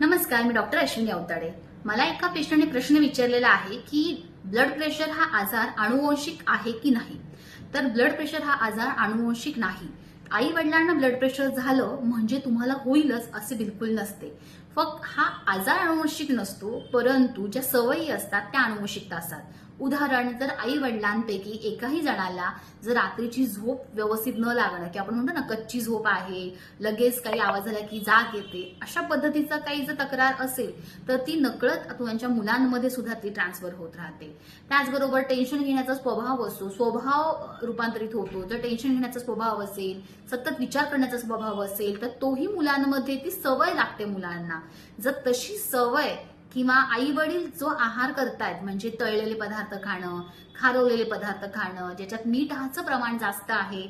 नमस्कार मी डॉक्टर अश्विनी अवताडे. मला एका पेशंटने प्रश्न विचारलेला आहे की ब्लड प्रेशर हा आजार अनुवंशिक आहे की नाही? तर ब्लड प्रेशर हा आजार अनुवंशिक नाही. आई वडिलांना ब्लड प्रेशर झालं म्हणजे तुम्हाला होईलच असे बिलकुल नसते. फक्त हा आजार अनुवंशिक नसतो परंतु ज्या सवयी असतात त्या अनुवंशिकता असतात. उदाहरण जर आई वडिलांपैकी एकाही जणाला जर रात्रीची झोप व्यवस्थित न लागणं की आपण म्हणतो ना कच्ची झोप आहे लगेच काही आवाज झाला की जाग येते अशा पद्धतीचा काही जर तक्रार असेल तर ती नकळत त्यांच्या मुलांमध्ये सुद्धा ती ट्रान्सफर होत राहते. त्याचबरोबर टेन्शन घेण्याचा स्वभाव असतो स्वभाव रूपांतरित होतो जर टेन्शन घेण्याचा स्वभाव असेल सतत विचार करण्याचा स्वभाव असेल तर तोही मुलांमध्ये ती सवय लागते मुलांना. जर तशी सवय किंवा आई वडील जो आहार करतायत म्हणजे तळलेले पदार्थ खाणं खारवलेले पदार्थ खाणं ज्याच्यात मिठाचं प्रमाण जास्त आहे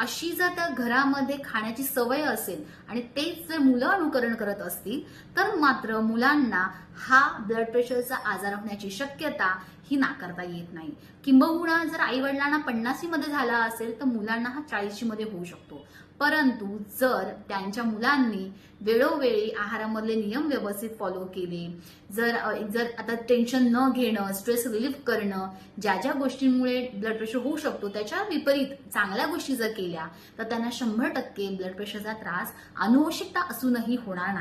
अशी जर त्या घरामध्ये खाण्याची सवय असेल आणि तेच जर मुलं अनुकरण करत असतील तर मात्र मुलांना हा ब्लड प्रेशरचा आजार होण्याची शक्यता ही नाकारता येत नाही. किंबहुना जर आई वडिलांना पन्नासीमध्ये झाला असेल तर मुलांना हा चाळीशी मध्ये होऊ शकतो. परंतु जर त्यांच्या मुलांनी वेळोवेळी आहारामधले नियम व्यवस्थित फॉलो केले जर जर आता टेन्शन न घेणं स्ट्रेस रिलीफ करणं ज्या ज्या गोष्टींमुळे ब्लड प्रेशर होऊ शकतो त्याच्या विपरीत चांगल्या गोष्टी जर केल्या तर त्यांना शंभर टक्के ब्लड प्रेशरचा त्रास अनुवंशिकता असूनही होणार नाही.